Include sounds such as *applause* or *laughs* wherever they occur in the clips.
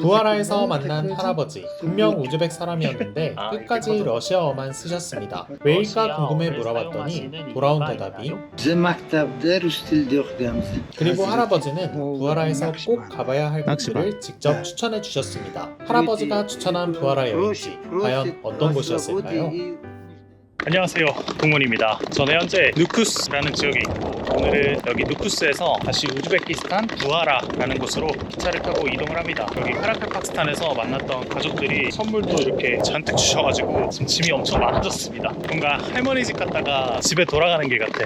부하라에서 만난 할아버지 분명 우즈벡 사람이었는데 *laughs* 아, 끝까지 러시아어만 쓰셨습니다. 왜일까 궁금해 물어봤더니 돌아온 대답이. 그리고 할아버지는 부하라에서 꼭 가봐야 할 곳들을 직접 추천해 주셨습니다. 할아버지가 추천한 부하라 여행지 과연 어떤 곳이었을까요? 안녕하세요. 동문입니다. 저는 현재 누쿠스라는 지역에 있고 오늘은 여기 누쿠스에서 다시 우즈베키스탄 부하라라는 곳으로 기차를 타고 이동을 합니다. 여기 카라카팍스탄에서 만났던 가족들이 선물도 이렇게 잔뜩 주셔가지고 지금 짐이 엄청 많아졌습니다. 뭔가 할머니 집 갔다가 집에 돌아가는 길 같아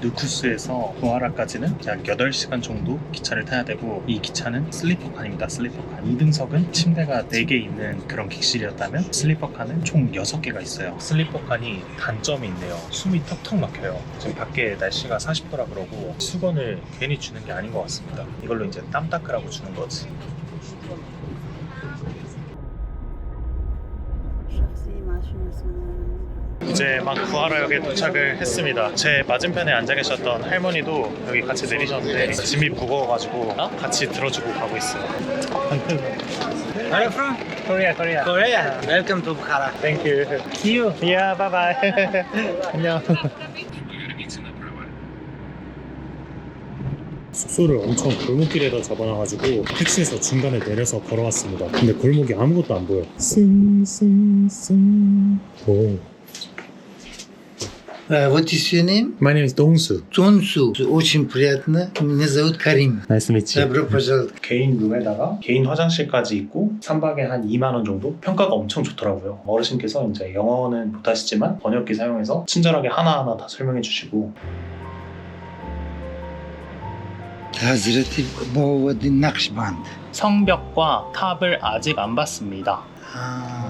누쿠스에서 도하라까지는 약 8시간 정도 기차를 타야 되고 이 기차는 슬리퍼칸입니다. 슬리퍼칸. 2등석은 침대가 4개 있는 그런 객실이었다면 슬리퍼칸은 총 6개가 있어요. 슬리퍼칸이 단점이 있네요. 숨이 턱턱 막혀요. 지금 밖에 날씨가 40도라 그러고 수건을 괜히 주는 게 아닌 것 같습니다. 이걸로 이제 땀 닦으라고 주는 거지. 마시면서 이제 막 구하라역에 도착을 했습니다. 제 맞은편에 앉아 계셨던 할머니도 여기 같이 내리셨는데 짐이 무거워가지고 같이 들어주고 가고 있어요. Where *laughs* are you from? Korea, Korea. Korea. Welcome to Bukhara. Thank you. See you. Yeah, bye bye. *laughs* 안녕. 숙소를 엄청 골목길에다 잡아놔가지고 택시에서 중간에 내려서 걸어왔습니다. 근데 골목이 아무것도 안 보여. 싱싱싱. 오. Uh, what is your name? My name is 동수. Тонсу. Очень приятно. Меня зовут Карим. Nice to meet you. Добро пожаловать. 개인 룸에다가 개인 화장실까지 있고 3박에 한 2만 원 정도? 평가가 엄청 좋더라고요. 어르신께서 이제 영어는 못하시지만 번역기 사용해서 친절하게 하나하나 다 설명해 주시고 Hazreti Bahuddin Naqshband. 성벽과 탑을 아직 안 봤습니다. Ah,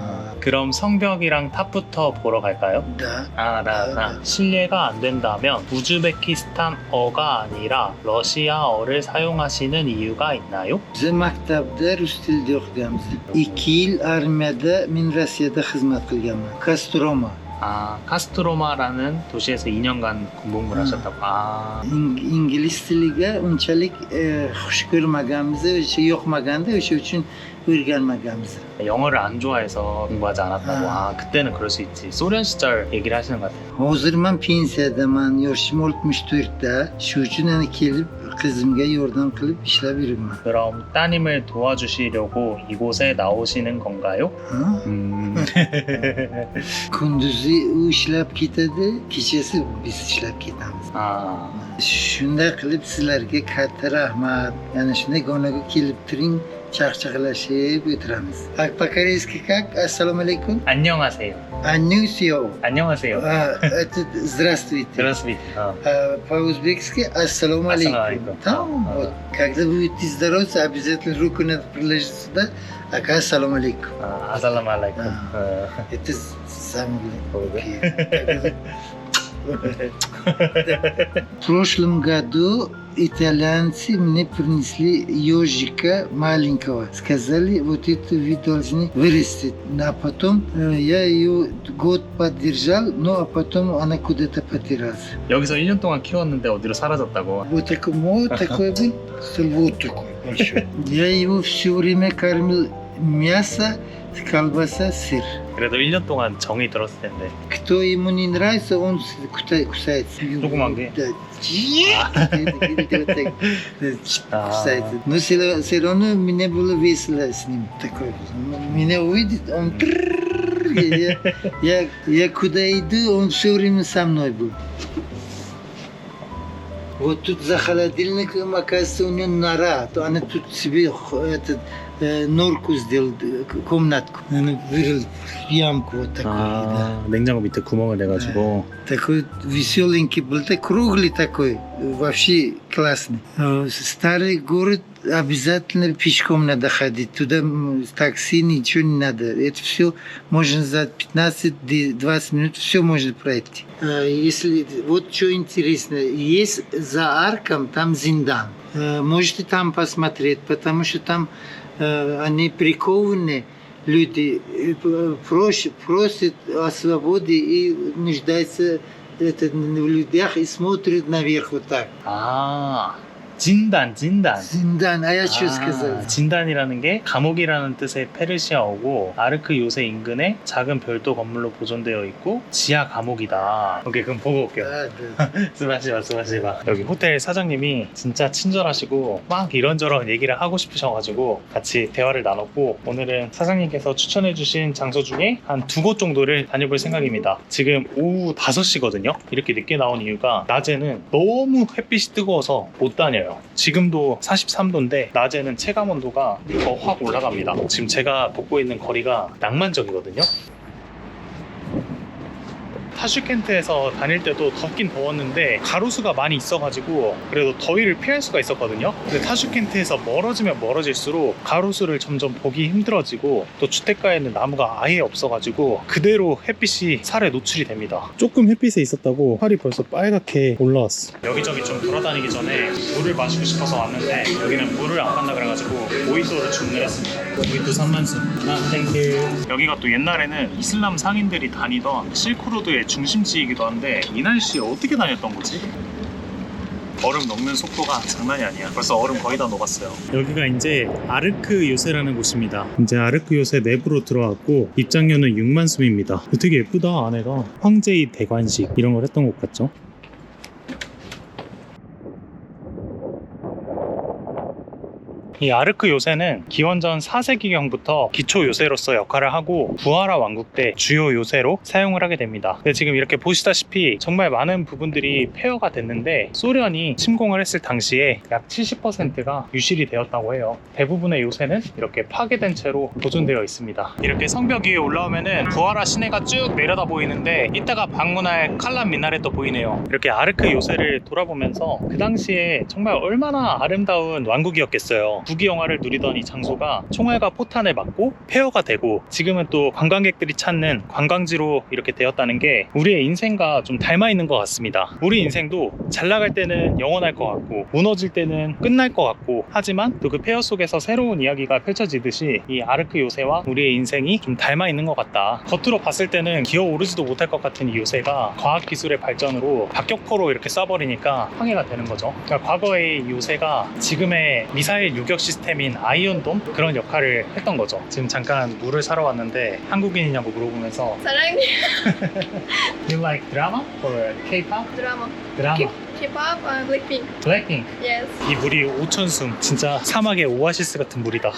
그럼 성벽이랑 탑부터 보러 갈까요? da. 아, 나, 나. 실례가 안 된다면 우즈베키스탄어가 아니라 러시아어를 사용하시는 이유가 있나요? Bize maktabda rus tilida o'qigamiz. 2 yil armiyada men Rossiyada xizmat qilganman. Kostroma. 아, 카스트로마라는 도시에서 2년간 공부를 음. 하셨다고. 아, In- ingliz tiliga unchalik eh, xush ko'rmaganmiz, o'sha yoqmaganda, o'sha uchun o'rganmaganmiz. 영어를 안 좋아해서 공부하지 않았다고. 아. 아, 그때는 그럴 수 있지. 소련 시절 얘기를 하시는 것 같아요. Hozir men pensiyadaman, yoshim 64da. Shu uchun ana kelib yordam qilib ishlab yuribman. 그럼 따님을 도와주시려고 이곳에 나오시는 건가요? Ha? 음. Kunduzi u ishlab ketadi, kechasi biz ishlab ketamiz. 아, Shunday qilib sizlarga katta rahmat. Yana shunday gonaga kelib turing, çerçeğleşip bitiremiz. Akbakariz ki kak, assalamu alaikum. Annyeonghaseyo. Annyeonghaseyo. Annyeonghaseyo. Здравствуйте. Здравствуйте. По-узбекски assalamu alaikum. Tamam. Вот, когда будете здороваться, обязательно руку надо приложить сюда. Aka assalamu alaikum. Assalamu alaikum. Это самое главное. В прошлом году итальянцы мне принесли ежика маленького. Сказали, вот это вы должны вырастить. А потом э, я ее год поддержал, ну а потом она куда-то потерялась. 여기서 1년 동안 키웠는데 어디로 사라졌다고. Вот такой, вот такой был, стал вот такой большой. Я его все время кормил мясо, колбаса, сыр. 그래도 1년 동안 정이 들었을 텐데. Кто ему не нравится, он с- кута- кусается. 조그만 게? Да. Вот так, да, А. Кусается. Но все все равно мне было весело с ним. Такой. Меня увидит, он... Я, я, я куда иду, он все время со мной был. Вот тут за холодильником, оказывается, у него нора. То она тут себе х- этот, э, норку сделал, э, комнатку. Она вырыл ямку вот такую. да. 아, 냉장고 밑에 구멍을 내가지고. Такой веселенький был, так круглый такой, вообще классный. Э, Старый город обязательно пешком надо ходить, туда такси ничего не надо. Это все можно за 15-20 минут все можно пройти. Э, Если вот что интересно, есть за арком там Зиндан. Э, Можете там посмотреть, потому что там они прикованы люди э, п- проще- просят о свободе и нуждаются это в людях и смотрят наверх вот так. 아 진단, 진단. 진단 아야슈스께서 아, 진단이라는 게 감옥이라는 뜻의 페르시아어고 아르크 요새 인근의 작은 별도 건물로 보존되어 있고 지하 감옥이다. 오케이 그럼 보고 올게요. 아, 네. *laughs* 스마시바 스마시바. 여기 호텔 사장님이 진짜 친절하시고 막 이런저런 얘기를 하고 싶으셔가지고 같이 대화를 나눴고 오늘은 사장님께서 추천해주신 장소 중에 한 두 곳 정도를 다녀볼 생각입니다. 지금 오후 5시거든요. 이렇게 늦게 나온 이유가 낮에는 너무 햇빛이 뜨거워서 못 다녀요. 지금도 43도인데 낮에는 체감 온도가 더 확 올라갑니다. 지금 제가 보고 있는 거리가 낭만적이거든요 타슈켄트에서 다닐 때도 덥긴 더웠는데 가로수가 많이 있어가지고 그래도 더위를 피할 수가 있었거든요. 근데 타슈켄트에서 멀어지면 멀어질수록 가로수를 점점 보기 힘들어지고 또 주택가에는 나무가 아예 없어가지고 그대로 햇빛이 살에 노출이 됩니다. 조금 햇빛에 있었다고 팔이 벌써 빨갛게 올라왔어. 여기저기 좀 돌아다니기 전에 물을 마시고 싶어서 왔는데 여기는 물을 안 판다 그래가지고 모히또를 주문을 했습니다. 모히또 3만스. 아, 땡큐. 여기가 또 옛날에는 이슬람 상인들이 다니던 실크로드의 중심지이기도 한데 이 날씨에 어떻게 다녔던 거지? 얼음 녹는 속도가 장난이 아니야. 벌써 얼음 거의 다 녹았어요. 여기가 이제 아르크 요새라는 곳입니다. 이제 아르크 요새 내부로 들어왔고 입장료는 6만 숨입니다. 되게 예쁘다 안에가 황제의 대관식 이런 걸 했던 곳 같죠? 이 아르크 요새는 기원전 4세기경부터 기초 요새로서 역할을 하고 부하라 왕국 때 주요 요새로 사용을 하게 됩니다. 근데 지금 이렇게 보시다시피 정말 많은 부분들이 폐허가 됐는데 소련이 침공을 했을 당시에 약 70%가 유실이 되었다고 해요. 대부분의 요새는 이렇게 파괴된 채로 보존되어 있습니다. 이렇게 성벽 위에 올라오면은 부하라 시내가 쭉 내려다 보이는데 이따가 방문할 칼란 미나렛도 보이네요. 이렇게 아르크 요새를 돌아보면서 그 당시에 정말 얼마나 아름다운 왕국이었겠어요. 국기 영화를 누리던 이 장소가 총알과 포탄을 맞고 폐허가 되고 지금은 또 관광객들이 찾는 관광지로 이렇게 되었다는 게 우리의 인생과 좀 닮아 있는 것 같습니다. 우리 인생도 잘 나갈 때는 영원할 것 같고 무너질 때는 끝날 것 같고 하지만 또 그 폐허 속에서 새로운 이야기가 펼쳐지듯이 이 아르크 요새와 우리의 인생이 좀 닮아 있는 것 같다. 겉으로 봤을 때는 기어 오르지도 못할 것 같은 이 요새가 과학 기술의 발전으로 박격포로 이렇게 쏴버리니까 항해가 되는 거죠. 그러니까 과거의 이 요새가 지금의 미사일 유격 시스템인 아이언돔 그런 역할을 했던 거죠. 지금 잠깐 물을 사러 왔는데 한국인이냐고 물어보면서 사랑해 *laughs* You like drama or K-pop? 드라마 드라마. K-pop uh, Blackpink 블랙핑크. yes 이 물이 5천 숨. 진짜 사막의 오아시스 같은 물이다.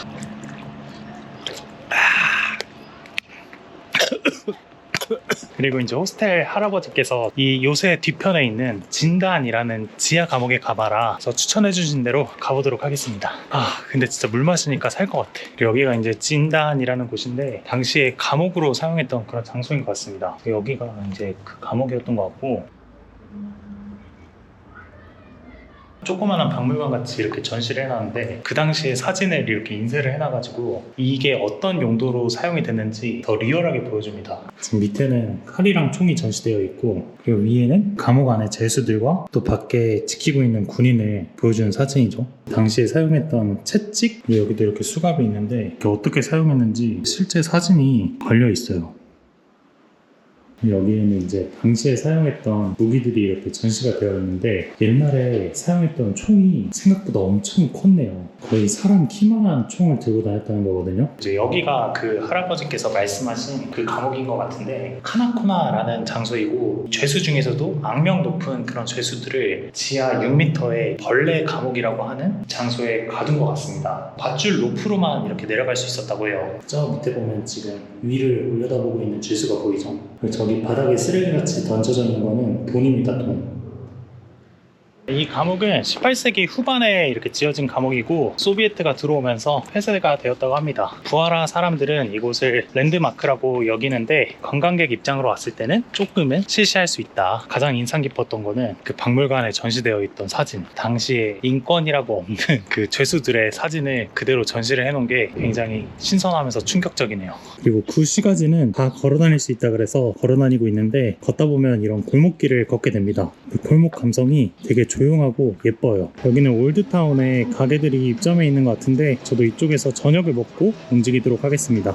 그리고 이제 호스텔 할아버지께서 이 요새 뒤편에 있는 진단이라는 지하 감옥에 가봐라. 그래서 추천해 주신 대로 가보도록 하겠습니다. 아, 근데 진짜 물 마시니까 살 것 같아. 그리고 여기가 이제 진단이라는 곳인데 당시에 감옥으로 사용했던 그런 장소인 것 같습니다. 여기가 이제 그 감옥이었던 것 같고 조그마한 박물관 같이 이렇게 전시를 해놨는데 그 당시에 사진을 이렇게 인쇄를 해놔가지고 이게 어떤 용도로 사용이 됐는지 더 리얼하게 보여줍니다. 지금 밑에는 칼이랑 총이 전시되어 있고 그리고 위에는 감옥 안에 죄수들과 또 밖에 지키고 있는 군인을 보여주는 사진이죠. 당시에 사용했던 채찍 여기도 이렇게 수갑이 있는데 이게 어떻게 사용했는지 실제 사진이 걸려 있어요. 여기에는 이제 당시에 사용했던 무기들이 이렇게 전시가 되어 있는데 옛날에 사용했던 총이 생각보다 엄청 컸네요. 거의 사람 키만한 총을 들고 다녔다는 거거든요. 이제 여기가 그 할아버지께서 말씀하신 그 감옥인 것 같은데 카나코나라는 장소이고 죄수 중에서도 악명 높은 그런 죄수들을 지하 6m의 벌레 감옥이라고 하는 장소에 가둔 것 같습니다. 밧줄 로프로만 이렇게 내려갈 수 있었다고 해요. 저 밑에 보면 지금 위를 올려다보고 있는 죄수가 보이죠? 저기 바닥에 쓰레기같이 던져져 있는 거는 돈입니다, 돈. 이 감옥은 18세기 후반에 이렇게 지어진 감옥이고 소비에트가 들어오면서 폐쇄가 되었다고 합니다. 부하라 사람들은 이곳을 랜드마크라고 여기는데 관광객 입장으로 왔을 때는 조금은 실시할 수 있다. 가장 인상 깊었던 거는 그 박물관에 전시되어 있던 사진. 당시에 인권이라고 없는 그 죄수들의 사진을 그대로 전시를 해놓은 게 굉장히 신선하면서 충격적이네요. 그리고 그 시가지는 다 걸어다닐 수 있다 그래서 걸어다니고 있는데 걷다 보면 이런 골목길을 걷게 됩니다. 그 골목 감성이 되게 조용하고 예뻐요. 여기는 올드타운에 가게들이 입점해 있는 것 같은데 저도 이쪽에서 저녁을 먹고 움직이도록 하겠습니다.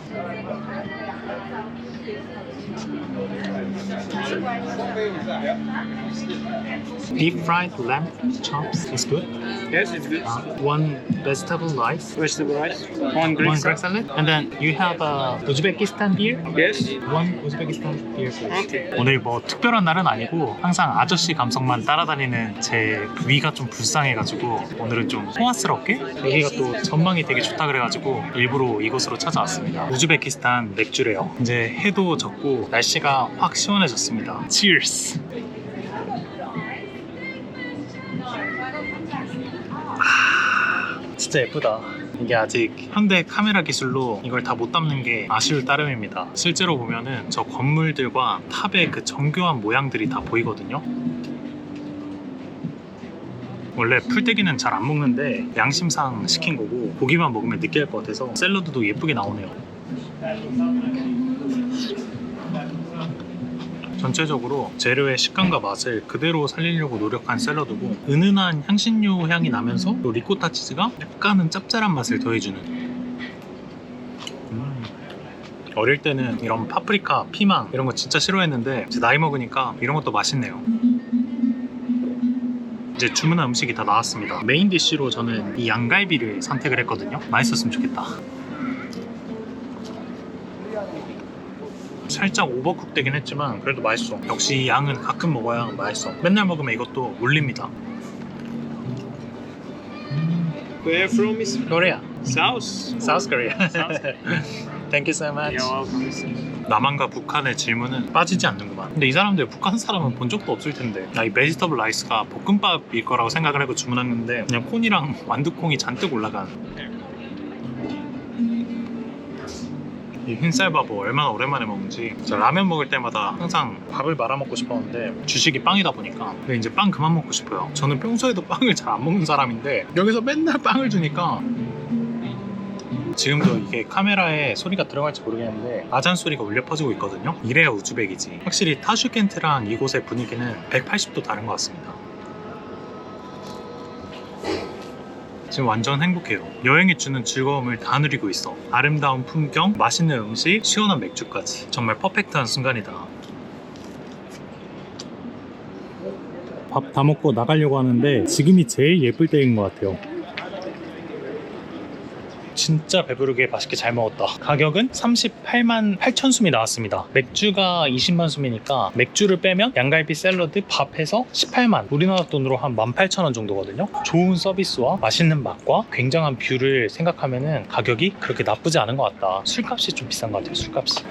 Deep fried lamb chops is good. Yes, it's good. Uh, one vegetable rice. Vegetable rice. One Greek one. Greek salad. And then you have uh, Uzbekistan beer. Yes. One Uzbekistan beer, please. Okay. 오늘 뭐 특별한 날은 아니고 항상 아저씨 감성만 따라다니는 제 위가 좀 불쌍해가지고 오늘은 좀 호화스럽게 여기가 또 전망이 되게 좋다 그래가지고 일부러 이곳으로 찾아왔습니다. 우즈베키스탄 맥주래요. 이제 해도 졌고 날씨가 확 시원해졌습니다. Cheers! 진짜 예쁘다. 이게 아직 현대 카메라 기술로 이걸 다 못 담는 게 아쉬울 따름입니다. 실제로 보면은 저 건물들과 탑의 그 정교한 모양들이 다 보이거든요. 원래 풀떼기는 잘 안 먹는데 양심상 시킨 거고 고기만 먹으면 느끼할 것 같아서 샐러드도 예쁘게 나오네요. 전체적으로 재료의 식감과 맛을 그대로 살리려고 노력한 샐러드고 은은한 향신료 향이 나면서 또 리코타 치즈가 약간은 짭짤한 맛을 더해주는. 음. 어릴 때는 이런 파프리카, 피망 이런 거 진짜 싫어했는데 이제 나이 먹으니까 이런 것도 맛있네요. 이제 주문한 음식이 다 나왔습니다. 메인 디쉬로 저는 이 양갈비를 선택을 했거든요. 맛있었으면 좋겠다 살짝 오버쿡 되긴 했지만 그래도 맛있어. 역시 양은 가끔 먹어야 맛있어. 맨날 먹으면 이것도 올립니다. Where from is 코리아 South? South Korea. *laughs* Thank you so much. You're welcome. 남한과 북한의 질문은 빠지지 않는구만. 근데 이 사람들 북한 사람은 본 적도 없을 텐데. 나이 베지터블 라이스가 볶음밥일 거라고 생각을 하고 주문했는데 그냥 콘이랑 완두콩이 잔뜩 올라간 이 흰쌀밥을 얼마나 오랜만에 먹는지. 저 라면 먹을 때마다 항상 밥을 말아 먹고 싶었는데 주식이 빵이다 보니까. 근데 이제 빵 그만 먹고 싶어요. 저는 평소에도 빵을 잘 안 먹는 사람인데 여기서 맨날 빵을 주니까 지금도 이게 카메라에 소리가 들어갈지 모르겠는데 아잔 소리가 울려 퍼지고 있거든요. 이래야 우즈벡이지. 확실히 타슈켄트랑 이곳의 분위기는 180도 다른 것 같습니다 지금 완전 행복해요. 여행이 주는 즐거움을 다 누리고 있어. 아름다운 풍경, 맛있는 음식, 시원한 맥주까지. 정말 퍼펙트한 순간이다. 밥 다 먹고 나가려고 하는데 지금이 제일 예쁠 때인 것 같아요. 진짜 배부르게 맛있게 잘 먹었다. 가격은 38만 8천 숨이 나왔습니다. 맥주가 20만 숨이니까 맥주를 빼면 양갈비 샐러드 밥 해서 18만 우리나라 돈으로 한 18,000원 정도거든요. 좋은 서비스와 맛있는 맛과 굉장한 뷰를 생각하면은 가격이 그렇게 나쁘지 않은 것 같다. 술값이 좀 비싼 것 같아요. 술값이.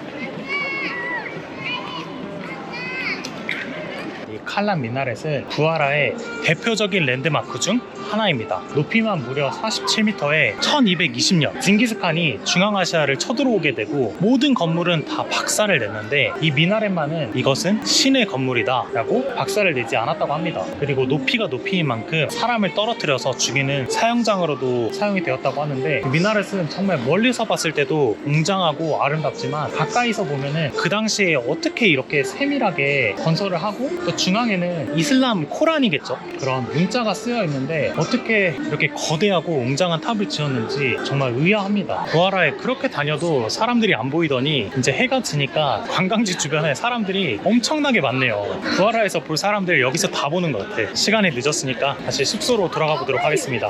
이 칼란 미나렛은 부하라의 대표적인 랜드마크 중 하나입니다. 높이만 무려 47m에 1220년 징기스칸이 중앙아시아를 쳐들어오게 되고 모든 건물은 다 박살을 냈는데 이 미나렛만은 이것은 신의 건물이다 라고 박살을 내지 않았다고 합니다. 그리고 높이가 높이인 만큼 사람을 떨어뜨려서 죽이는 사형장으로도 사용이 되었다고 하는데 이 미나렛은 정말 멀리서 봤을 때도 웅장하고 아름답지만 가까이서 보면은 그 당시에 어떻게 이렇게 세밀하게 건설을 하고 또 중앙에는 이슬람 코란이겠죠 그런 문자가 쓰여 있는데 어떻게 이렇게 거대하고 웅장한 탑을 지었는지 정말 의아합니다 부하라에 그렇게 다녀도 사람들이 안 보이더니 이제 해가 지니까 관광지 주변에 사람들이 엄청나게 많네요 부하라에서 볼 사람들 여기서 다 보는 것 같아 시간이 늦었으니까 다시 숙소로 돌아가 보도록 하겠습니다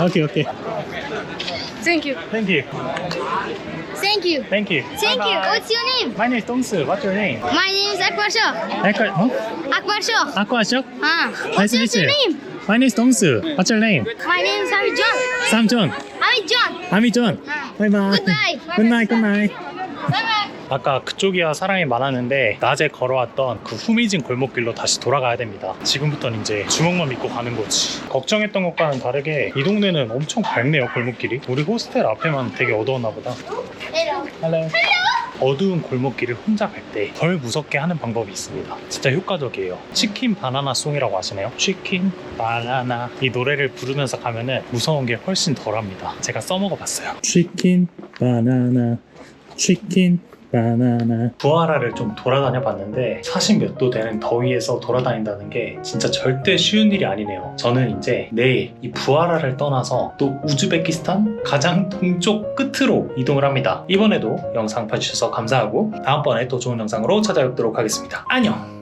오케이 오케이 Thank you. Thank you Thank you. Thank you Thank you. What's your name? My name is 동수 What's your name? My name is Akbar Shah. Akbar, 어? Akbar Shah. 아쿠아쇼? Ah. Nice What's to your meet you. name? My name is 동수 What's your name? My name is Hamid John. 삼촌 Hamid John. 아미존 Ah. 바이바이 Goodbye. 굿나잇 굿나잇 Bye bye. 아까 그쪽이야 사람이 많았는데 낮에 걸어왔던 그 후미진 골목길로 다시 돌아가야 됩니다. 지금부터는 이제 주먹만 믿고 가는 거지. 걱정했던 것과는 다르게 이 동네는 엄청 밝네요 골목길이. 우리 호스텔 앞에만 되게 어두웠나 보다. Hello. 할래? 어두운 골목길을 혼자 갈 때 덜 무섭게 하는 방법이 있습니다. 진짜 효과적이에요. 치킨 바나나 송이라고 아시나요? 치킨 바나나 이 노래를 부르면서 가면은 무서운 게 훨씬 덜합니다. 제가 써먹어 봤어요. 치킨 바나나 치킨 바나나 부하라를 좀 돌아다녀 봤는데 40몇 도 되는 더위에서 돌아다닌다는 게 진짜 절대 쉬운 일이 아니네요. 저는 이제 내일 이 부하라를 떠나서 또 우즈베키스탄 가장 동쪽 끝으로 이동을 합니다. 이번에도 영상 봐주셔서 감사하고 다음번에 또 좋은 영상으로 찾아뵙도록 하겠습니다. 안녕!